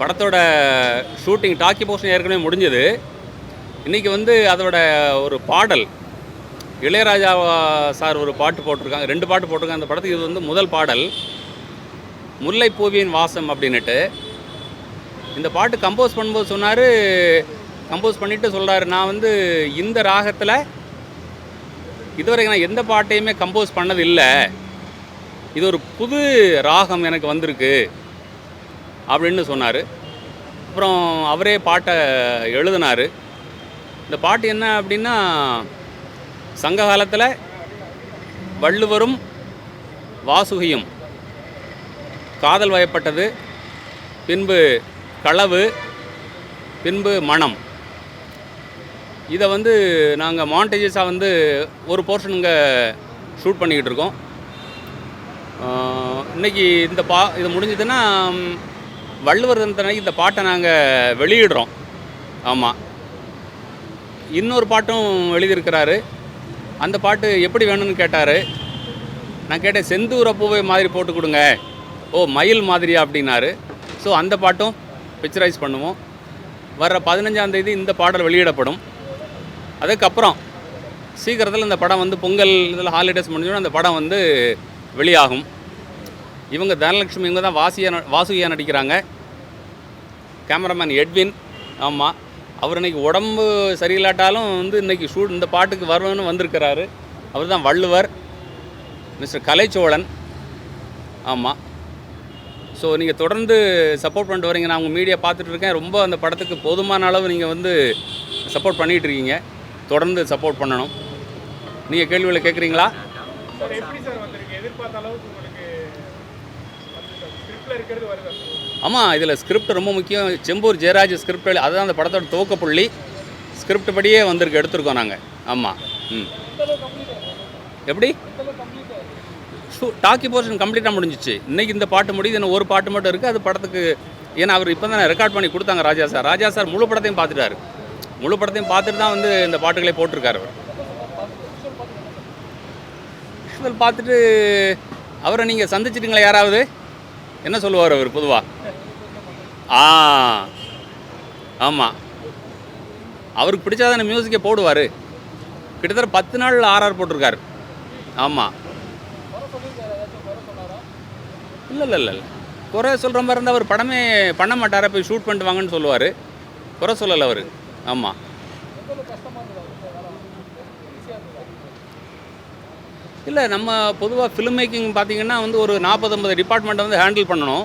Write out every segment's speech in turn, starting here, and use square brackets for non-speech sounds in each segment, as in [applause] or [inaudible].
படத்தோட shooting talkie portion ஏற்கனவே முடிஞ்சது. இன்றைக்கி வந்து அதோட ஒரு பாடல். இளையராஜா சார் ஒரு பாட்டு போட்டிருக்காங்க ரெண்டு பாட்டு போட்டிருக்காங்க. அந்த படத்துக்கு இது வந்து முதல் பாடல். முல்லைப்பூவியின் வாசம் அப்படின்னுட்டு. இந்த பாட்டு கம்போஸ் பண்ணும்போது சொன்னார் கம்போஸ் பண்ணிவிட்டு சொல்கிறாரு நான் வந்து இந்த ராகத்தில் இதுவரைக்கும் நான் எந்த பாட்டையுமே கம்போஸ் பண்ணது இல்லை இது ஒரு புது ராகம் எனக்கு வந்திருக்கு. அப்படின்னு சொன்னார். அப்புறம் அவரே பாட்டை எழுதினார். இந்த பாட்டு என்ன அப்படின்னா சங்க காலத்தில் வள்ளுவரும் வாசுகியும் காதல் வயப்பட்டது பின்பு களவு பின்பு மனம். இதை வந்து நாங்கள் மாண்டேஜஸாக வந்து ஒரு போர்ஷன் இங்கே ஷூட் பண்ணிக்கிட்டு இருக்கோம். இன்றைக்கி இன்னைக்கு இந்த பா இது முடிஞ்சதுன்னா வள்ளுவர் தினத்தன்னைக்கு இந்த பாட்டை நாங்கள் வெளியிடுறோம். ஆமாம் இன்னொரு பாட்டும் எழுதியிருக்கிறாரு. அந்த பாட்டு எப்படி வேணும்னு கேட்டார். நான் கேட்டேன் செந்தூர பூவை மாதிரி போட்டு கொடுங்க. ஓ மயில் மாதிரியா? அப்படின்னாரு. ஸோ அந்த பாட்டும் பிக்சரைஸ் பண்ணுவோம். வர்ற பதினஞ்சாம் தேதி இந்த பாடல் வெளியிடப்படும். அதுக்கப்புறம் சீக்கிரத்தில் இந்த படம் வந்து பொங்கல் இதில் ஹாலிடேஸ் முடிஞ்சோன்னா அந்த படம் வந்து வெளியாகும். இவங்க தனலட்சுமி இவங்க தான் வாசியா ந- வாசுகியா நடிக்கிறாங்க. கேமராமேன் எட்வின் ஆமாம் அவர் இன்னைக்கு உடம்பு சரியில்லாட்டாலும் வந்து இன்றைக்கி ஷூட் இந்த பாட்டுக்கு வரணும்னு வந்திருக்கிறாரு. அவர் தான் வள்ளுவர் மிஸ்டர் கலைச்சோழன் ஆமாம் ஸோ நீங்கள் தொடர்ந்து சப்போர்ட் பண்ணிட்டு வரீங்க. நான் உங்கள் மீடியா பார்த்துட்டு இருக்கேன். ரொம்ப அந்த படத்துக்கு போதுமான அளவு நீங்கள் வந்து சப்போர்ட் பண்ணிகிட்டு இருக்கீங்க. தொடர்ந்து சப்போர்ட் பண்ணணும். நீங்கள் கேள்விகளை கேட்குறீங்களா எப்படி சார் வந்திருக்கு? எதிர்பார்த்த அளவுக்கு உங்களுக்கு ஸ்கிரிப்ட்ல இருக்கிறது வருது ஆமாம் இதில் ஸ்கிரிப்ட் ரொம்ப முக்கியம். செம்பூர் ஜெயராஜ் ஸ்கிரிப்ட் அதுதான் அந்த படத்தோட துவக்கப்புள்ளி ஸ்கிரிப்ட் படியே வந்திருக்கு எடுத்திருக்கோம் நாங்கள் ஆமாம் ம். எப்படி? ஷூ டாக்கி போர்ஷன் கம்ப்ளீட்டாக முடிஞ்சிச்சு. இன்றைக்கி இந்த பாட்டு முடியுது இன்னும் ஒரு பாட்டு மட்டும் இருக்குது அது படத்துக்கு ஏன்னா அவர் இப்போ தான் ரெக்கார்ட் பண்ணி கொடுத்தாங்க ராஜா சார். ராஜா சார் முழு படத்தையும் பார்த்துட்டாரு. முழு படத்தையும் பார்த்துட்டு தான் வந்து இந்த பாட்டுகளே போட்டிருக்காரு அவர். பார்த்துட்டு அவரை நீங்கள் சந்திச்சிட்டீங்களா யாராவது? என்ன சொல்லுவார் அவர் பொதுவாக ஆ ஆமாம் அவருக்கு பிடிச்சாதான மியூசிக்கை போடுவார். கிட்டத்தட்ட பத்து நாள் ஆர்ஆர் போட்டிருக்காரு. ஆமாம் இல்லை இல்லை இல்லை குறை சொல்கிற மாதிரி இருந்தால் அவர் படமே பண்ண மாட்டாரா? போய் ஷூட் பண்ணிட்டு வாங்கன்னு சொல்லுவார். குறை சொல்லலை அவர். ஆமாம் இல்லை நம்ம பொதுவாக ஃபிலிம் மேக்கிங் பார்த்தீங்கன்னா வந்து ஒரு நாற்பது ஐம்பது டிபார்ட்மெண்ட்டை வந்து ஹேண்டில் பண்ணணும்.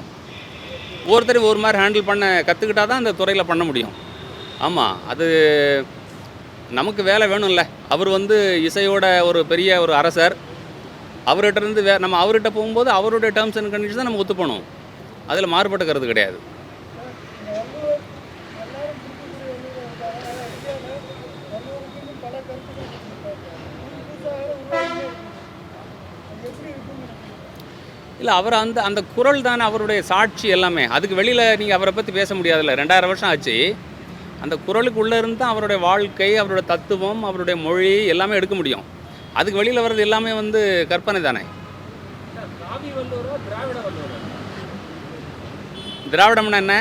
ஒவ்வொருத்தரையும் ஒரு மாதிரி ஹேண்டில் பண்ண கற்றுக்கிட்டால் தான் அந்த துறையில் பண்ண முடியும். ஆமாம் அது நமக்கு வேலை வேணும்ல. அவர் வந்து இசையோட ஒரு பெரிய ஒரு அரசர். அவர்கிட்ட இருந்து வே நம்ம அவர்கிட்ட போகும்போது அவருடைய டேர்ம்ஸ் அண்ட் கண்டிஷன் தான் நம்ம ஒத்து அதில் மாறுபட்டு கருத்து கிடையாது. இல்லை அவர் அந்த அந்த குரல் தானே அவருடைய சாட்சி எல்லாமே. அதுக்கு வெளியில் நீங்கள் அவரை பற்றி பேச முடியாதுல்ல. ரெண்டாயிரம் வருஷம் ஆச்சு. அந்த குரலுக்கு உள்ளே இருந்து தான் அவருடைய வாழ்க்கை அவருடைய தத்துவம் அவருடைய மொழி எல்லாமே எடுக்க முடியும். அதுக்கு வெளியில் வர்றது எல்லாமே வந்து கற்பனை தானே? திராவிடம்னா என்ன?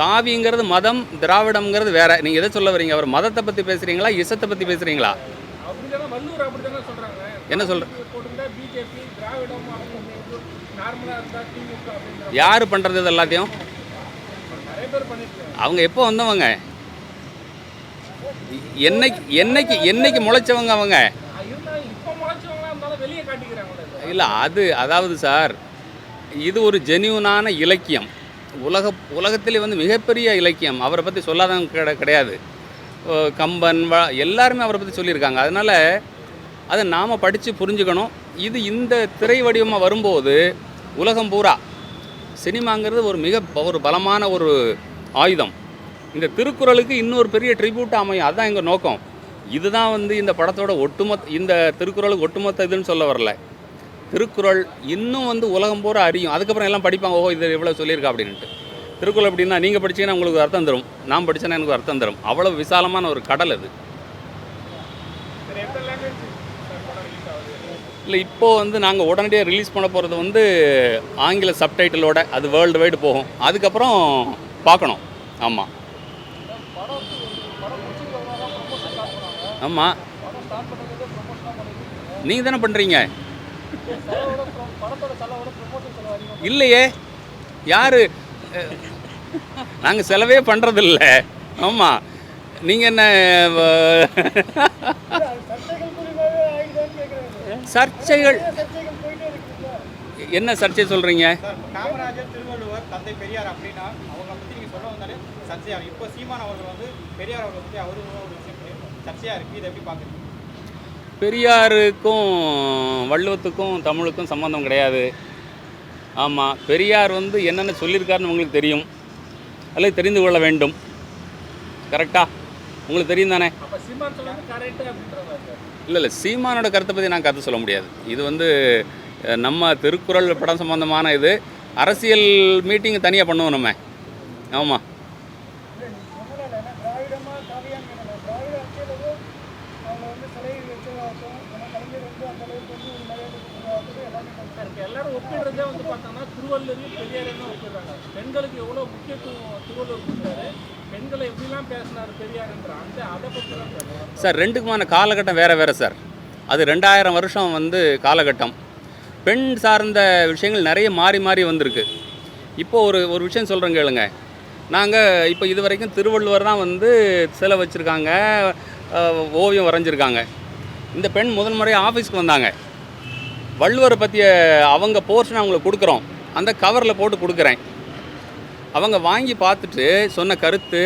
காவிங்கிறது மதம் திராவிடம்ங்கிறது வேற. நீங்கள் எதை சொல்ல வரீங்க? அவர் மதத்தை பற்றி பேசுகிறீங்களா இசத்தை பற்றி பேசுகிறீங்களா என்ன சொல்ற? யார் பண்ணுறது இது எல்லாத்தையும்? அவங்க எப்போ வந்தவங்க? என்னைக்கு என்னைக்கு என்னைக்கு முளைச்சவங்க அவங்க? இல்லை அது அதாவது சார் இது ஒரு ஜெனியூனான இலக்கியம். உலக உலகத்திலே வந்து மிகப்பெரிய இலக்கியம். அவரை பற்றி சொல்லாதவங்க கிட கிடையாது. கம்பன் வ எல்லாருமே அவரை பற்றி சொல்லியிருக்காங்க. அதனால் அதை நாம் படித்து புரிஞ்சுக்கணும். இது இந்த திரை வடிவமாக வரும்போது உலகம் பூரா சினிமாங்கிறது ஒரு மிக ஒரு பலமான ஒரு ஆயுதம். இந்த திருக்குறளுக்கு இன்னொரு பெரிய ட்ரிபியூட் அமையும். அதுதான் எங்கள் நோக்கம். இதுதான் வந்து இந்த படத்தோட ஒட்டுமொத்த இந்த திருக்குறளுக்கு ஒட்டுமொத்த இதுன்னு சொல்ல வரல. திருக்குறள் இன்னும் வந்து உலகம் பூரா அறியும். அதுக்கப்புறம் எல்லாம் படிப்பாங்க ஓ இது இவ்வளோ சொல்லியிருக்கா அப்படின்ட்டு திருக்குறள் அப்படின்னா நீங்கள் படிச்சீங்கன்னா உங்களுக்கு அர்த்தம் தரும். நான் படித்தேன்னா எனக்கு அர்த்தம் தரும். அவ்வளோ விசாலமான ஒரு கடல் அது. இல்லை இப்போது வந்து நாங்கள் உடனடியாக ரிலீஸ் பண்ண போகிறது வந்து ஆங்கில சப்டைட்டிலோட அது வேர்ல்டு வைடு போகும். அதுக்கப்புறம் பார்க்கணும். ஆமாம் ஆமாம் நீங்கள் தானே பண்ணுறீங்க இல்லையே. யார்? நாங்கள் செலவே பண்ணுறதில்ல ஆமாம் நீங்கள் என்ன சர்ச்சைகள். என்ன சர்ச்சை சொல்கிறீங்க காமராஜர் திருவள்ளுவர் தந்தை பெரியார் அப்படின்னா அவங்கள பற்றி நீங்கள் சொல்ல வந்தாலே சர்ச்சையாக இப்போ சீமான் அவர்கள் வந்து பெரியார் அவர்களை பற்றி அவரு ஒரு விஷயம் சர்ச்சையாக இருக்குது இதை எப்படி பார்க்குறீங்க பெரியாருக்கும் வள்ளுவத்துக்கும் தமிழுக்கும் சம்மந்தம் கிடையாது. ஆமாம் பெரியார் வந்து என்னென்ன சொல்லியிருக்காருன்னு உங்களுக்கு தெரியும். அல்லது தெரிந்து கொள்ள வேண்டும். கரெக்டா உங்களுக்கு தெரியும் தானே? இல்லை இல்லை. சீமானோட கருத்தை பற்றி நான் கருத்து சொல்ல முடியாது. இது வந்து நம்ம திருக்குறள் படம் சம்பந்தமான இது. அரசியல் மீட்டிங் தனியாக பண்ணுவோம் நம்ம. ஆமாம் பெண்களுக்கு எவ்வளோ கொடுத்தாரு பெண்களை எப்படிலாம் பேசினார் பெரியாருன்ற அந்த அதை பற்றி தான் சார் ரெண்டுக்குமான காலகட்டம் வேறு வேறு சார். அது ரெண்டாயிரம் வருஷம் வந்து காலகட்டம். பெண் சார்ந்த விஷயங்கள் நிறைய மாறி மாறி வந்திருக்கு. இப்போ ஒரு ஒரு விஷயம் சொல்கிறேன் கேளுங்க. நாங்கள் இப்போ இது வரைக்கும் திருவள்ளுவர் தான் வந்து சிலை வச்சுருக்காங்க ஓவியம் வரைஞ்சிருக்காங்க. இந்த பெண் முதல் முறையாக ஆஃபீஸ்க்கு வந்தாங்க. வள்ளுவரை பற்றிய அவங்க போர்ஷன் அவங்களுக்கு கொடுக்குறோம். அந்த கவரில் போட்டு கொடுக்குறேன். அவங்க வாங்கி பார்த்துட்டு சொன்ன கருத்து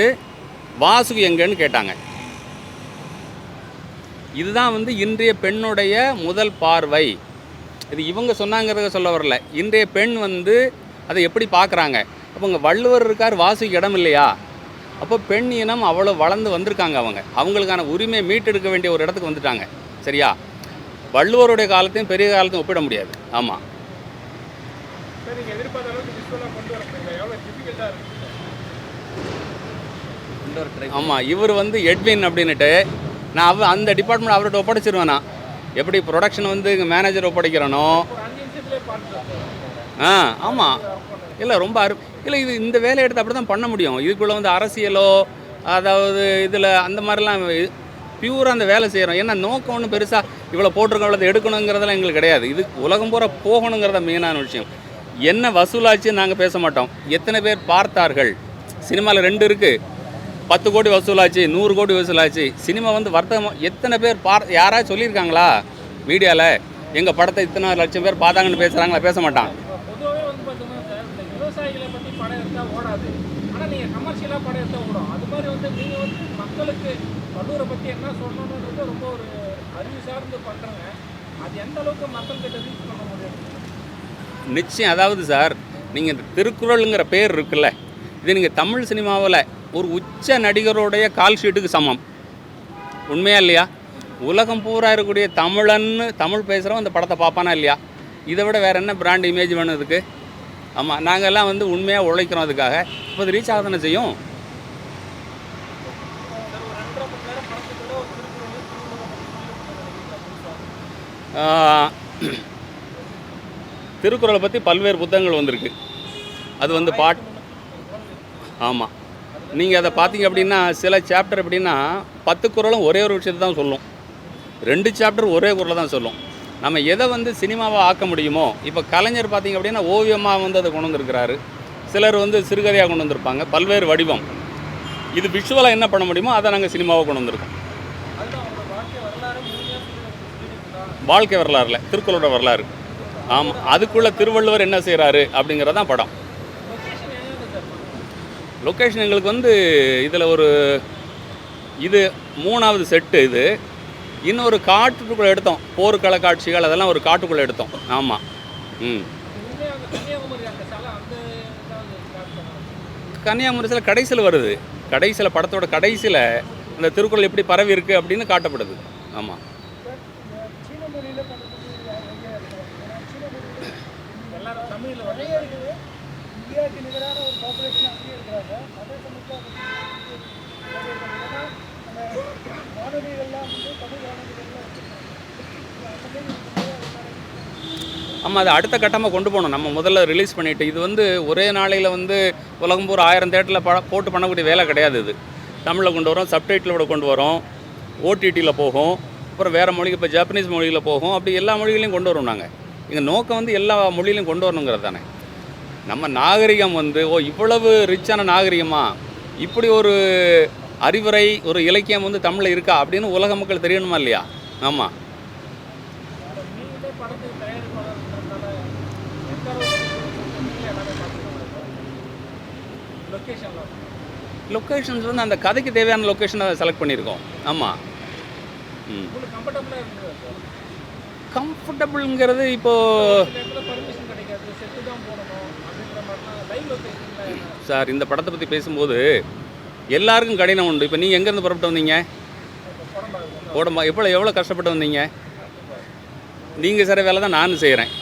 வாசுகி எங்கன்னு கேட்டாங்க. இதுதான் வந்து இன்றைய பெண்ணுடைய முதல் பார்வை. இது இவங்க சொன்னாங்கிறத சொல்ல வரல. இன்றைய பெண் வந்து அதை எப்படி பார்க்குறாங்க? அப்போ இங்கே வள்ளுவர் இருக்கார் வாசுக்கு இடம் இல்லையா? அப்போ பெண் இனம் அவ்வளோ வளர்ந்து வந்திருக்காங்க அவங்க. அவங்களுக்கான உரிமையை மீட்டெடுக்க வேண்டிய ஒரு இடத்துக்கு வந்துட்டாங்க. சரியா? வள்ளுவருடைய காலத்தையும் பெரிய காலத்தையும் ஒப்பிட முடியாது. ஆமாம் எதிர்பார்த்த அளவுக்கு ஆமாம் இவர் வந்து எட்வின் அப்படின்னுட்டு நான் அவ அந்த டிபார்ட்மெண்ட் அவர்கிட்ட ஒப்படைச்சிருவேன்? நான் எப்படி ப்ரொடக்ஷன் வந்து மேனேஜர் ஒப்படைக்கிறனோ? ஆ ஆமாம் இல்லை ரொம்ப அரு இல்லை இது இந்த வேலையை எடுத்து அப்படி தான் பண்ண முடியும். இதுக்குள்ளே வந்து அரசியலோ அதாவது இதில் அந்த மாதிரிலாம் பியூராக அந்த வேலை செய்கிறோம் ஏன்னா நோக்கம் ஒன்றும் பெருசாக இவ்வளோ போட்டிருக்கோம் இவ்வளோ எடுக்கணுங்கிறதெல்லாம் எங்களுக்கு கிடையாது. இது உலகம் பூரா போகணுங்கிறத மெயினான விஷயம். என்ன வசூலாச்சுன்னு நாங்கள் பேச மாட்டோம். எத்தனை பேர் பார்த்தார்கள்? சினிமாவில் ரெண்டு இருக்குது பத்து கோடி வசூலாச்சு நூறு கோடி வசூலாச்சு. சினிமா வந்து வர்த்தகம் எத்தனை பேர் பார் யாராவது சொல்லியிருக்காங்களா? மீடியாவில் எங்கள் படத்தை இத்தனை லட்சம் பேர் பார்த்தாங்கன்னு பேசுகிறாங்களா பேச மாட்டான். அது ரொம்ப ஒரு அறிவு சார்ந்து அது எந்த அளவுக்கு மக்கள்கிட்ட ரீச் பண்ண நிச்சயம் அதாவது சார் நீங்கள் இந்த திருக்குறளுங்கிற பேர் இருக்குல்ல இது நீங்கள் தமிழ் சினிமாவில் ஒரு உச்ச நடிகருடைய கால் ஷீட்டுக்கு சமம். உண்மையா இல்லையா? உலகம் பூரா இருக்கக்கூடிய தமிழன்னு தமிழ் பேசுகிறவன் அந்த படத்தை பார்ப்பானா இல்லையா? இதை விட வேறு என்ன பிராண்ட் இமேஜ் வேணும் இதுக்கு? ஆமாம் நாங்கள்லாம் வந்து உண்மையாக உழைக்கிறோம் அதுக்காக. இப்போ அது ரீச் ஆக தானே செய்யும்? Uh, திருக்குறளை பற்றி பல்வேறு புத்தகங்கள் வந்திருக்கு. அது வந்து பாட் ஆமாம் நீங்கள் அதை பார்த்தீங்க அப்படின்னா சில சாப்டர் எப்படின்னா பத்து குறளும் ஒரே ஒரு விஷயத்தை தான் சொல்லும். ரெண்டு சாப்டர் ஒரே குறளை தான் சொல்லும். நம்ம எதை வந்து சினிமாவாக ஆக்க முடியுமோ இப்போ கலைஞர் பார்த்தீங்க அப்படின்னா ஓவியமாக வந்து அதை கொண்டு வந்திருக்கிறாரு. சிலர் வந்து சிறுகதையாக கொண்டு வந்திருப்பாங்க. பல்வேறு வடிவம். இது விஷுவலாக என்ன பண்ண முடியுமோ அதை நாங்கள் சினிமாவாக கொண்டு வந்திருக்கோம். வாழ்க்கை வரலாறுல திருக்குறளோட வரலாறு. ஆமாம் அதுக்குள்ளே திருவள்ளுவர் என்ன செய்கிறாரு அப்படிங்கிறது தான் படம். லொக்கேஷன் எங்களுக்கு வந்து இதில் ஒரு இது மூணாவது செட்டு இது. இன்னொரு காட்டுக்குள்ளே எடுத்தோம் போர்க்கள காட்சிகள் அதெல்லாம் ஒரு காட்டுக்குள்ளே எடுத்தோம். ஆமாம் ம். கன்னியாகுமரி சில கடைசியில் வருது. கடைசியில் படத்தோட கடைசியில் அந்த திருக்குறள் எப்படி பரவி இருக்குது அப்படின்னு காட்டப்படுது. ஆமாம் சீன மொழியில் பண்ணுறது ஐடியா இருக்குது ஏன்னா சீன மொழியில் எல்லாரும் தமிழில் நிறைய இருக்குது. இந்தியாவுக்கு நிகரான ஒரு பாப்புலேஷன் அப்படியே இருக்கிறாங்க. அதே சமயத்தில் நம்ம வானொலிகள்லாம் வந்து தமிழ் வானொலிகள்லாம் நம்ம அதை அடுத்த கட்டமாக கொண்டு போகணும். நம்ம முதல்ல ரிலீஸ் பண்ணிவிட்டு இது வந்து ஒரே நாளையில் வந்து உலகம் பூரா ஆயிரம் தேட்டரில் ப போட்டு பண்ணக்கூடிய வேலை கிடையாது இது. தமிழில் கொண்டு வரோம் சப்டைட்டிலோட கொண்டு வரோம் ஓடிடியில் போகும் அப்புறம் வேறு மொழிக்கு இப்போ ஜாப்பனீஸ் மொழியில் போகும் அப்படி எல்லா மொழிகளையும் கொண்டு வரோம் நாங்கள் எங்கள் நோக்கம் வந்து எல்லா மொழியிலையும் கொண்டு வரணுங்கிறது தானே. நம்ம நாகரிகம் வந்து ஓ இவ்வளவு ரிச்சான நாகரிகமா? இப்படி ஒரு அறிவுரை ஒரு இலக்கியம் வந்து தமிழில் இருக்கா? அப்படின்னு உலக மக்கள் தெரியணுமா இல்லையா? ஆமாம் லொக்கேஷன்ஸ் வந்து அந்த கதைக்கு தேவையான லொக்கேஷனை செலக்ட் பண்ணியிருக்கோம். ஆமாம் ம் உங்களுக்கு கம்ஃபர்டபுளாக இருந்தது சார் கம்ஃபர்டபுளுங்கிறது இப்போது சார் இந்த படத்தை பற்றி பேசும்போது எல்லாருக்கும் கடினம் உண்டு. இப்போ நீங்கள் எங்கேருந்து புறப்பட்டு வந்தீங்க? உடம்பா எவ்வளோ எவ்வளோ கஷ்டப்பட்டு வந்தீங்க? நீங்கள் செய்கிற வேலை தான் நானும் செய்கிறேன்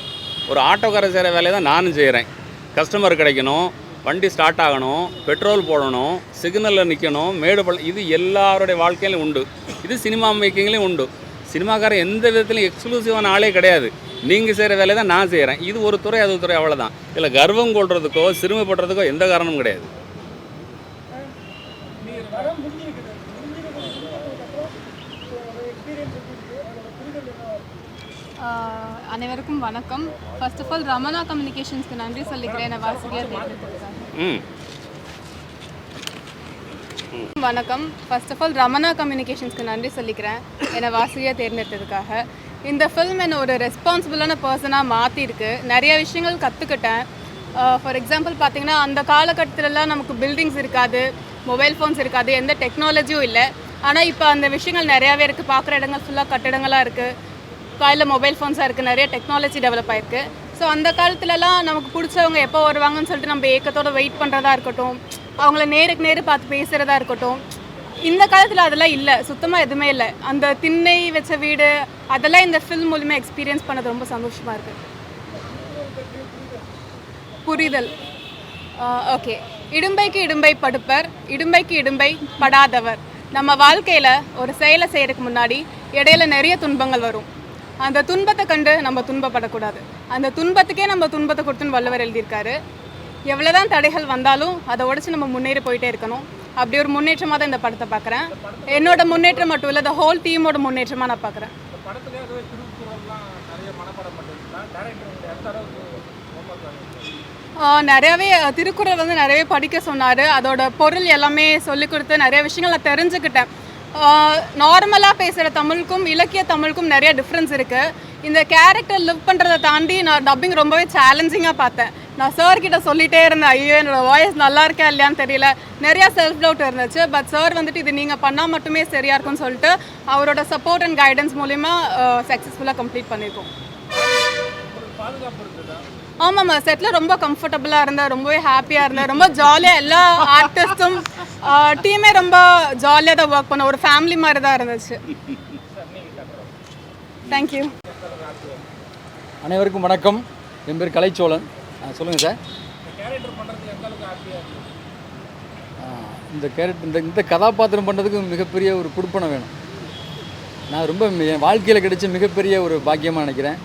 ஒரு ஆட்டோக்காரர் செய்கிற வேலையை தான் நானும் செய்கிறேன் கஸ்டமர் கிடைக்கணும் வண்டி ஸ்டார்ட் ஆகணும் பெட்ரோல் போடணும் சிக்னலில் நிற்கணும் மேடு பள்ள இது எல்லாருடைய வாழ்க்கையிலும் உண்டு. இது சினிமா மேக்கிங்லேயும் உண்டு. சினிமாக்காரன் எந்த விதத்துலையும் எக்ஸ்க்ளூசிவான ஆளே கிடையாது. நீங்கள் செய்கிற வேலையை தான் நான் செய்கிறேன் இது ஒரு துறை அது ஒரு துறை அவ்வளோதான் இதில் கர்வம் கொள்றதுக்கோ சிறுமைப்படுறதுக்கோ எந்த காரணமும் கிடையாது. அனைவருக்கும் வணக்கம். ஃபர்ஸ்ட் ஆஃப் ஆல் ரமணா கம்யூனிகேஷன்ஸ்க்கு நன்றி சொல்லிக்கிறேன். வாசிகையாக தேர்ந்தெடுத்ததுக்காக ம். வணக்கம். ஃபர்ஸ்ட் ஆஃப் ஆல் ரமணா கம்யூனிகேஷன்ஸ்க்கு நன்றி சொல்லிக்கிறேன். என்னை வாசியாக தேர்ந்தெடுத்ததுக்காக. இந்த ஃபில்ம் என்னை ஒரு ரெஸ்பான்சிபிளான பர்சனாக மாற்றிருக்கு நிறைய விஷயங்கள் கற்றுக்கிட்டேன் ஃபார் எக்ஸாம்பிள் பார்த்தீங்கன்னா அந்த காலகட்டத்திலலாம் நமக்கு பில்டிங்ஸ் இருக்காது மொபைல் ஃபோன்ஸ் இருக்காது எந்த டெக்னாலஜியும் இல்லை. ஆனால் இப்போ அந்த விஷயங்கள் நிறையாவே இருக்குது பார்க்குற இடங்கள் ஃபுல்லாக கட்டிடங்களாக இருக்குது காலையில் மொபைல் ஃபோன்ஸாக இருக்குது நிறைய டெக்னாலஜி டெவலப் ஆயிருக்கு. ஸோ அந்த காலத்துலலாம் நமக்கு பிடிச்சவங்க எப்போ வருவாங்கன்னு சொல்லிட்டு நம்ம ஏக்கத்தோட வெயிட் பண்ணுறதா இருக்கட்டும். அவங்கள நேருக்கு நேரு பார்த்து பேசுகிறதா இருக்கட்டும். இந்த காலத்தில் அதெல்லாம் இல்லை. சுத்தமாக எதுவுமே இல்லை. அந்த திண்ணை வச்ச வீடு அதெல்லாம் இந்த ஃபில்ம் மூலிமா எக்ஸ்பீரியன்ஸ் பண்ணது ரொம்ப சந்தோஷமாக இருக்குது புரிதல். ஓகே இடும்பைக்கு இடும்பை படுப்பர் இடும்பைக்கு இடும்பை படாதவர். நம்ம வாழ்க்கையில் ஒரு செயலை செய்கிறதுக்கு முன்னாடி இடையில நிறைய துன்பங்கள் வரும். அந்த துன்பத்தை கண்டு நம்ம துன்பப்படக்கூடாது. அந்த துன்பத்துக்கே நம்ம துன்பத்தை கொடுத்துன்னு வள்ளுவர் எழுதியிருக்காரு எவ்வளோதான் தடைகள் வந்தாலும் அதை உடச்சி நம்ம முன்னேறி போயிட்டே இருக்கணும். அப்படி ஒரு முன்னேற்றமாக தான் இந்த படத்தை பார்க்குறேன். என்னோட முன்னேற்றம் மட்டும் இல்லை இந்த ஹோல் டீமோட முன்னேற்றமாக நான் பார்க்குறேன். நிறையவே திருக்குறள் வந்து நிறையவே படிக்க சொன்னார். அதோட பொருள் எல்லாமே சொல்லி கொடுத்து நிறைய விஷயங்கள் நான் தெரிஞ்சுக்கிட்டேன். நார்மலாக பேசுகிற தமிழுக்கும் இலக்கிய தமிழுக்கும் நிறைய டிஃப்ரென்ஸ் இருக்குது இந்த கேரக்டர் லிவ் பண்ணுறதை தாண்டி நான் டப்பிங் ரொம்பவே சேலஞ்சிங்காக பார்த்தேன். நான் சார் கிட்ட சொல்லிட்டே இருந்தேன் ஐயோ என்னோட வாய்ஸ் நல்லா இருக்கா இல்லையான்னு தெரியல. நிறைய செல்ஃப் டவுட் இருந்துச்சு பட் சார் வந்துட்டு இது நீங்கள் பண்ணால் மட்டுமே சரியாக இருக்கும்னு சொல்லிட்டு அவரோட சப்போர்ட் அண்ட் கைடன்ஸ் மூலிமா சக்ஸஸ்ஃபுல்லாக கம்ப்ளீட் பண்ணியிருக்கோம் ஆமாம் ஆமாம் ஆமாம்மா செட்டில் ரொம்ப கம்ஃபர்டபுளாக இருந்தேன் ரொம்பவே ஹாப்பியாக இருந்தேன் ரொம்ப ஜாலியாக எல்லா ஆர்டிஸ்ட்டும் டீமே ரொம்ப ஜாலியாக தான் ஒர்க் பண்ணோம். ஒரு ஃபேமிலி மாதிரி தான் இருந்துச்சு. தேங்க்யூ அனைவருக்கும் வணக்கம். என் பேர் கலைச்சோழன். சொல்லுங்கள் சார். இந்த கேரக்டர் இந்த இந்த கதாபாத்திரம் பண்ணுறதுக்கு மிகப்பெரிய ஒரு குடுப்பனை வேணும். நான் ரொம்ப என் வாழ்க்கையில் கிடைச்ச மிகப்பெரிய ஒரு பாக்கியமாக நினைக்கிறேன்.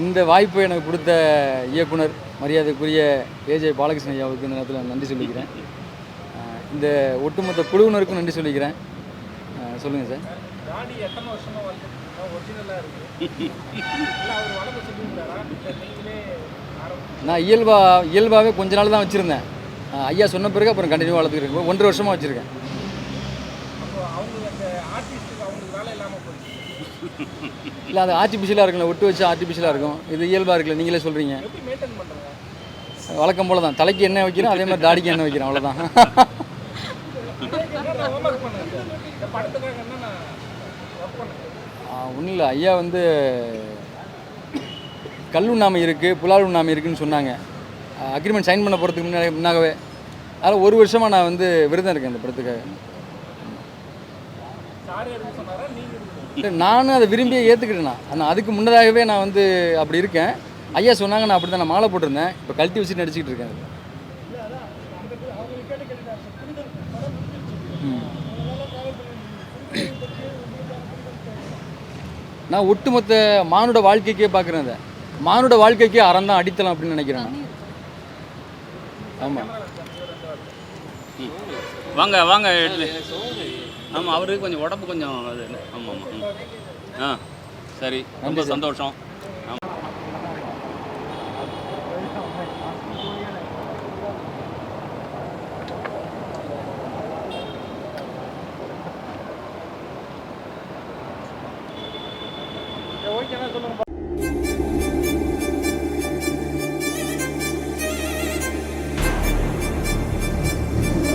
இந்த வாய்ப்பை எனக்கு கொடுத்த இயக்குனர் மரியாதைக்குரிய ஏஜே பாலகிருஷ்ணன் ஐயாவுக்கு இந்த நேரத்தில் நன்றி சொல்லிக்கிறேன். இந்த ஒட்டுமொத்த குழுவினருக்கும் நன்றி சொல்லிக்கிறேன். சொல்லுங்கள் சார். நான் இயல்பா இயல்பாகவே கொஞ்ச நாள் தான் வச்சுருந்தேன். ஐயா சொன்ன பிறகு அப்புறம் கண்டினியூ வளர்த்துக்கிறேன் ஒன்றரை வருஷமாக வச்சுருக்கேன். இல்லை அது ஆர்டிஃபிஷியலாக இருக்குல்ல ஒட்டு வச்சு ஆர்டிஃபிஷியலாக இருக்கும். இது இயல்பாக இருக்குல்ல நீங்களே சொல்கிறீங்க வழக்கம் போல தான் தலைக்கு எண்ணெய் வைக்கிறோம் அதே மாதிரி தாடிக்கு எண்ணெய் வைக்கிறோம் அவ்வளோதான் [laughs] என்னென்ன ஹோம்ஒர்க் பண்ணுங்க சார் இந்த படத்துக்காக என்னென்ன ஒர்க் பண்ணுங்க ஒன்றும் இல்லை. ஐயா வந்து கல் உண்ணாமை இருக்குது புலால் உண்ணாமை இருக்குன்னு சொன்னாங்க. அக்ரிமெண்ட் சைன் பண்ண போகிறதுக்கு முன்னாடி முன்னாகவே. அதில் ஒரு வருஷமாக நான் வந்து விரதம் இருக்கேன் இந்த படத்துக்காக. நானும் அதை விரும்பியே ஏற்றுக்கிட்டேன் ஆனால் அதுக்கு முன்னதாகவே நான் வந்து அப்படி இருக்கேன். ஐயா சொன்னாங்க நான் அப்படி தான் நான் மாலை போட்டிருந்தேன். இப்போ கழட்டி வச்சு நடிச்சிக்கிட்டு இருக்கேன். நான் ஒட்டுமொத்த மானுட வாழ்க்கைக்கே பார்க்குறேன் அதை. மானுட வாழ்க்கைக்கு அறம் தான் அடித்தளம் அப்படின்னு நினைக்கிறேன் நான். ஆமாம் வாங்க வாங்க ஆமாம் அவருக்கு கொஞ்சம் உடம்பு கொஞ்சம் அது ஆமாம் ஆமாம் ஆ சரி ரொம்ப சந்தோஷம்.